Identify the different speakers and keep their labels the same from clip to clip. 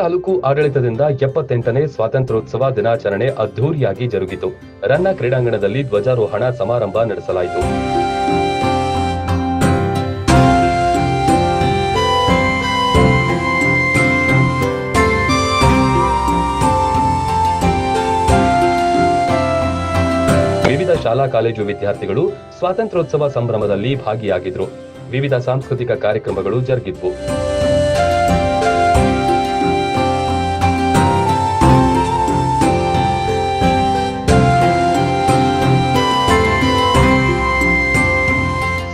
Speaker 1: ತಾಲೂಕು ಆಡಳಿತದಿಂದ ಎಪ್ಪತ್ತೆಂಟನೇ ಸ್ವಾತಂತ್ರ್ಯೋತ್ಸವ ದಿನಾಚರಣೆ ಅದ್ದೂರಿಯಾಗಿ ಜರುಗಿತು. ರನ್ನ ಕ್ರೀಡಾಂಗಣದಲ್ಲಿ ಧ್ವಜಾರೋಹಣ ಸಮಾರಂಭ ನಡೆಸಲಾಯಿತು. ವಿವಿಧ ಶಾಲಾ ಕಾಲೇಜು ವಿದ್ಯಾರ್ಥಿಗಳು ಸ್ವಾತಂತ್ರ್ಯೋತ್ಸವ ಸಂಭ್ರಮದಲ್ಲಿ ಭಾಗಿಯಾಗಿದ್ರು. ವಿವಿಧ ಸಾಂಸ್ಕೃತಿಕ ಕಾರ್ಯಕ್ರಮಗಳು ಜರುಗಿದ್ವು.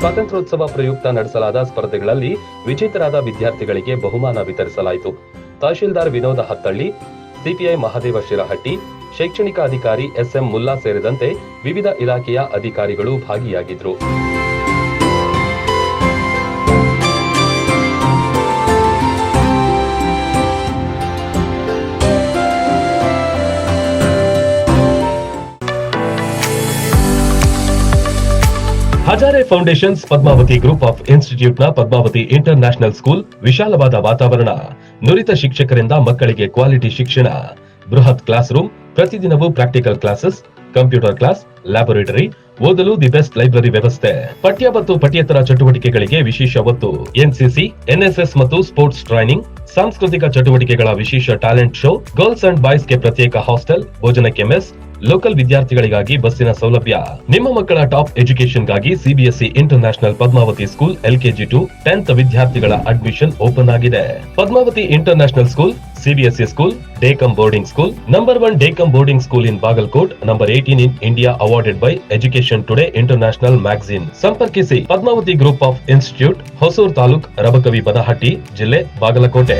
Speaker 1: ಸ್ವಾತಂತ್ರ್ಯೋತ್ಸವ ಪ್ರಯುಕ್ತ ನಡೆಸಲಾದ ಸ್ಪರ್ಧೆಗಳಲ್ಲಿ ವಿಜೇತರಾದ ವಿದ್ಯಾರ್ಥಿಗಳಿಗೆ ಬಹುಮಾನ ವಿತರಿಸಲಾಯಿತು. ತಹಶೀಲ್ದಾರ್ ವಿನೋದ ಹತ್ತಳ್ಳಿ, ಸಿಪಿಐ ಮಹಾದೇವ ಶಿರಹಟ್ಟಿ, ಶೈಕ್ಷಣಿಕ ಅಧಿಕಾರಿ ಎಸ್ಎಂ ಮುಲ್ಲಾ ಸೇರಿದಂತೆ ವಿವಿಧ ಇಲಾಖೆಯ ಅಧಿಕಾರಿಗಳು ಭಾಗಿಯಾಗಿದ್ರು. Hazare foundations Padmavati group of ಇನ್ಸ್ಟಿಟ್ಯೂಟ್ನ Padmavati international school ವಿಶಾಲವಾದ ವಾತಾವರಣ, ನುರಿತ ಶಿಕ್ಷಕರಿಂದ ಮಕ್ಕಳಿಗೆ ಕ್ವಾಲಿಟಿ ಶಿಕ್ಷಣ, ಬೃಹತ್ ಕ್ಲಾಸ್ ರೂಮ್ ಪ್ರತಿದಿನವೂ practical classes, computer class, laboratory, ಓದಲು ದಿ ಬೆಸ್ಟ್ ಲೈಬ್ರರಿ ವ್ಯವಸ್ಥೆ. ಪಠ್ಯ ಮತ್ತು ಪಠ್ಯೇತರ ಚಟುವಟಿಕೆಗಳಿಗೆ ವಿಶೇಷ ಒತ್ತು, ಎನ್ಸಿಸಿ, ಎನ್ಎಸ್ಎಸ್ ಮತ್ತು ಸ್ಪೋರ್ಟ್ಸ್ ಟ್ರೈನಿಂಗ್ ಸಾಂಸ್ಕೃತಿಕ ಚಟುವಟಿಕೆಗಳ ವಿಶೇಷ ಟ್ಯಾಲೆಂಟ್ ಶೋ, ಗರ್ಲ್ಸ್ ಅಂಡ್ ಬಾಯ್ಸ್ಗೆ ಪ್ರತ್ಯೇಕ ಹಾಸ್ಟೆಲ್, ಭೋಜನಕ್ಕೆ ಮೆಸ್, ಲೋಕಲ್ ವಿದ್ಯಾರ್ಥಿಗಳಿಗಾಗಿ ಬಸ್ಸಿನ ಸೌಲಭ್ಯ. ನಿಮ್ಮ ಮಕ್ಕಳ top ಎಜುಕೇಶನ್ಗಾಗಿ CBSE international Padmavati school LKG to tenth ವಿದ್ಯಾರ್ಥಿಗಳ ಅಡ್ಮಿಷನ್ ಓಪನ್ ಆಗಿದೆ. Padmavati international school CBSE school day cum boarding school number one day cum boarding school in Bagalkot number eighteen in India awarded by Education Today international magazine ಸಂಪರ್ಕಿಸಿ Padmavati group of institute Hosur taluk, Rabkavi Banahatti ಜಿಲ್ಲೆ Bagalkote.